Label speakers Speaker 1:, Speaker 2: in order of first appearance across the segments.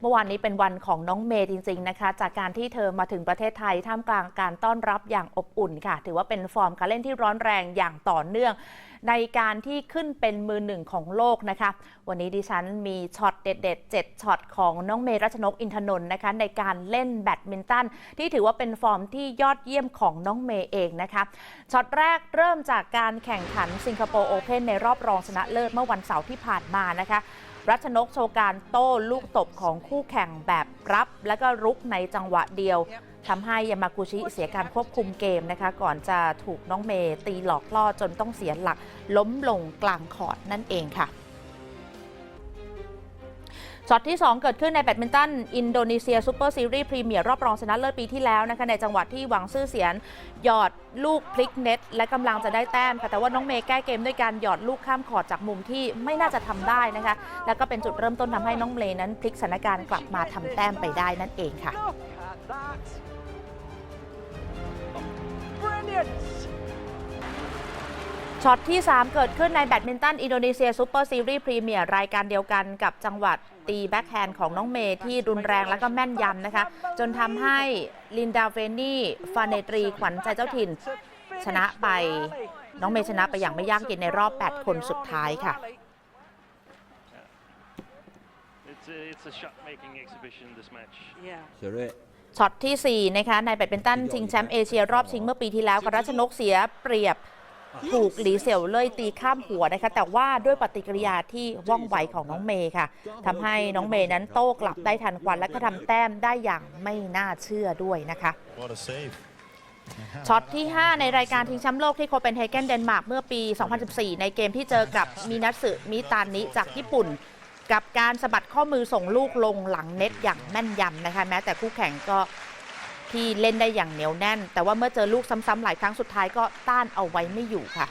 Speaker 1: เมื่อวานนี้เป็นวันของน้องเมย์จริง ๆ นะคะ จากการที่เธอมาถึงประเทศไทยท่ามกลางการต้อนรับอย่างอบอุ่นค่ะ ถือว่าเป็นฟอร์มการเล่นที่ร้อนแรงอย่างต่อเนื่อง ในการที่ขึ้นเป็นมือหนึ่งของโลกนะคะ วันนี้ดิฉันมีช็อตเด็ดๆ7ช็อตของน้องเมย์รัชนกอินทนนท์นะคะ ในการเล่นแบดมินตันที่ถือว่าเป็นฟอร์มที่ยอดเยี่ยมของน้องเมย์เองนะคะช็อตแรกเริ่มจากการแข่งขันสิงคโปร์โอเพนในรอบรองชนะเลิศเมื่อวันเสาร์ที่ผ่านมานะคะ รัชนกโชว์การโต้ลูกตบของคู่แข่งแบบรับ และก็รุกในจังหวะเดียวทำให้ยามากุชิเสียการควบคุมเกมนะคะ ก่อนจะถูกน้องเมย์ตีหลอกล่อจนต้องเสียหลักล้มลงกลางคอร์ดนั่นเองค่ะ ช็อตที่ 2 เกิดขึ้นในแบดมินตัน อินโดนีเซียซูเปอร์ซีรีส์พรีเมียร์รอบรองชนะเลิศปีที่แล้วนะคะในจังหวะที่หวังซื่อเสียน หยอดลูกพลิกเน็ต และกำลังจะได้แต้มค่ะแต่ว่าน้องเมย์แก้เกมด้วยการหยอดลูกข้ามขอดจากมุมที่ไม่น่าจะทำได้นะคะ แล้วก็เป็นจุดเริ่มต้นทำให้น้องเมย์นั้นพลิกสถานการณ์กลับมาทำแต้มไปได้นั่นเองค่ะ
Speaker 2: Brilliant.
Speaker 1: ช็อตที่ 3 เกิดขึ้นในแบดมินตันอินโดนีเซียซูเปอร์ซีรีส์พรีเมียร์รายการเดียวกันกับจังหวัดตีแบ็คแฮนด์ของน้องเมย์ที่รุนแรงและก็แม่นยำนะคะ จนทำให้ลินดาเฟนี่ฟาเนตรี ขวัญใจเจ้าถิ่น
Speaker 2: To
Speaker 1: ชนะ
Speaker 2: finish
Speaker 1: ไป
Speaker 2: the rally.
Speaker 1: น้องเมย์ชนะไปอย่างไม่ยากเย็นในรอบ 8 คนสุดท้ายค่ะ
Speaker 3: It's a, it's a shot-making exhibition, this match.
Speaker 2: Yeah.
Speaker 4: เชอรี่
Speaker 1: ช็อตทีสี่ 4 นะคะในแบดมินตันชิงแชมป์เอเชียรอบชิงเมื่อปีที่แล้วกรัชนกเสียเปรียบ ถูกหลีเสี่ยวเล่ยตีข้ามหัวนะคะ แต่ว่าด้วยปฏิกิริยาที่ว่องไวของน้องเมย์ค่ะทำให้น้องเมย์นั้นโต้กลับได้ทันควันและก็ทำแต้มได้อย่างไม่น่าเชื่อด้วยนะคะ
Speaker 5: What a save.
Speaker 1: ช็อตที่ 5 ในรายการชิงแชมป์โลกที่โคเปนเฮเกนเดนมาร์กเมื่อปี 2014 ในเกมที่เจอกับมินัตสึมิตานิจากญี่ปุ่น กับการสะบัดข้อมือส่งลูกลงหลังเน็ตอย่างแม่นยำนะคะ แม้แต่คู่แข่งก็ ที่เล่นได้อย่างเหนียวแน่น แต่ว่าเมื่อเจอลูกซ้ำๆหลายครั้งสุดท้ายก็ต้านเอาไว้ไม่อยู่ค่ะ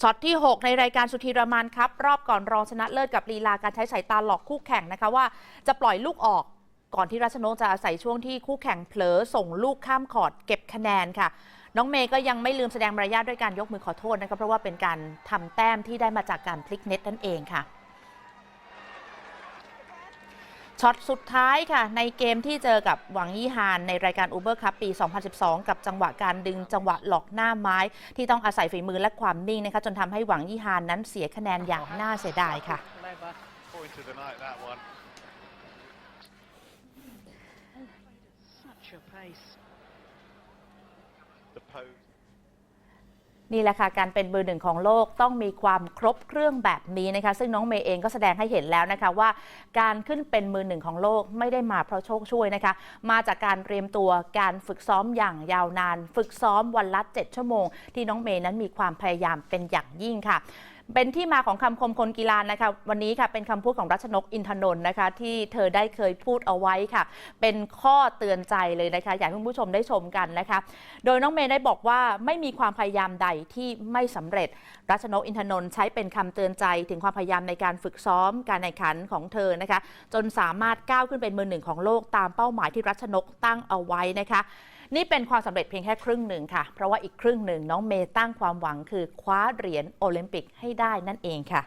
Speaker 1: ช็อตที่ 6 ในรายการสุธีรมานครับ รอบก่อนรองชนะเลิศกับลีลาการใช้สายตาหลอกคู่แข่งนะคะว่าจะปล่อยลูกออกก่อนที่รัชนกจะอาศัยช่วงที่คู่แข่งเผลอส่งลูกข้ามคอร์ดเก็บคะแนนค่ะ น้องเมย์ก็ยังไม่ลืมแสดงมารยาทด้วยการยกมือขอโทษนะคะเพราะว่าเป็นการทำแต้มที่ได้มาจากการพลิกเน็ตนั่นเองค่ะ ช็อตสุดท้ายค่ะ ในเกมที่เจอกับหวังยี่ฮานในรายการ Uber Cup ปี 2012 กับจังหวะการดึงจังหวะหลอกหน้าไม้ ที่ต้องอาศัยฝีมือและความนิ่งนะคะจนทำให้หวังยี่ฮานนั้นเสียคะแนนอย่างน่าเสียดายค่ะ
Speaker 5: The pose.
Speaker 1: นี่แหละค่ะการเป็นเบอร์หนึ่งของโลกต้องมีความครบเครื่องแบบนี้นะคะ ซึ่งน้องเมย์เองก็แสดงให้เห็นแล้วนะคะว่า การขึ้นเป็นมือหนึ่งของโลกไม่ได้มาเพราะโชคช่วยนะคะ มาจากการเตรียมตัวการฝึกซ้อมอย่างยาวนาน ฝึกซ้อมวันละ 7 ชั่วโมง ที่น้องเมย์นั้นมีความพยายามเป็นอย่างยิ่งค่ะ เป็นที่มาของคำคมคนกีฬานะคะ วันนี้ค่ะเป็นคำพูดของรัชนกอินทนนท์นะคะ ที่เธอได้เคยพูดเอาไว้ค่ะ เป็นข้อเตือนใจเลยนะคะ อยากให้คุณผู้ชมได้ชมกันนะคะ โดยน้องเมย์ได้บอกว่าไม่มีความพยายามใดที่ไม่สำเร็จ รัชนกอินทนนท์ใช้เป็นคำเตือนใจถึงความพยายามในการฝึกซ้อมการแข่งขันของเธอนะคะ จนสามารถก้าวขึ้นเป็นมือหนึ่งของโลกตามเป้าหมายที่รัชนกตั้งเอาไว้นะคะนี่เป็นความสำเร็จเพียงแค่ครึ่งหนึ่งค่ะ เพราะว่าอีกครึ่งหนึ่งน้องเมย์ตั้งความหวังคือคว้าเหรียญโอลิมปิกให้ได้นั่นเองค่ะ